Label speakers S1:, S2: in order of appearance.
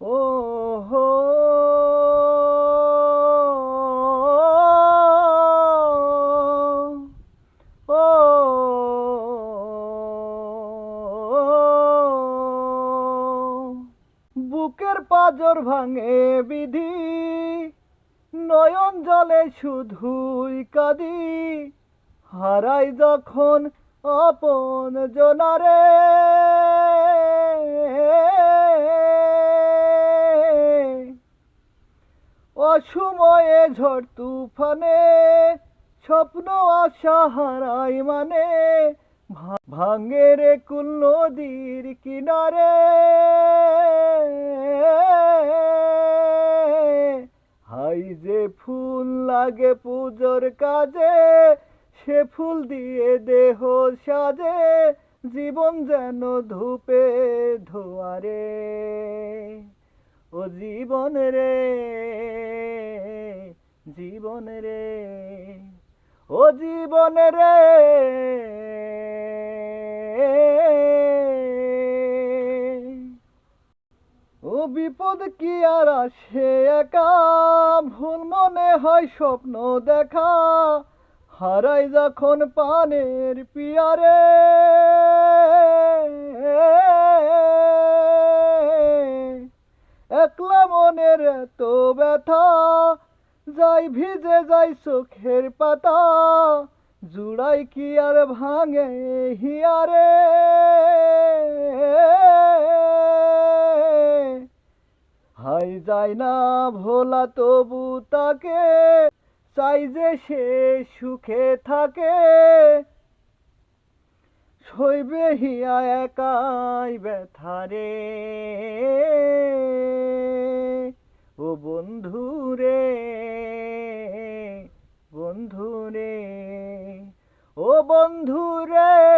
S1: ও হো বুকের পাজর ভাঙে বিধি নয়ন জলে শুধুই কাঁদি হারাই যখন আপন জনারে। অসময়ে ঝড় তুফানে, স্বপ্ন হারাই মানে ভাঙে রে কুল নদীর কিনারে। হাই যে ফুল লাগে পুজোর কাজে, সে ফুল দিয়ে দেহ সাজে, জীবন যেন ধূপে ধোয়ারে। ও জীবন রে জীবন রে, ও জীবন রে। ও বিপদ কি আর আসে একা? ভুল মনে হয় স্বপ্ন দেখা, হারাই যখন পানের পিয়ারে। মনের এত ব্যথা, যাই ভিজে যাই চোখের পাতা, জুড়াই কি আর ভাঙে হিয়ারে? হাই যায় না ভোলা তবু তাকে, চাই যে সে সুখে থাকে। সইবে হিয়া একাই ব্যথারে বন্ধু রে বন্ধু রে ও বন্ধু রে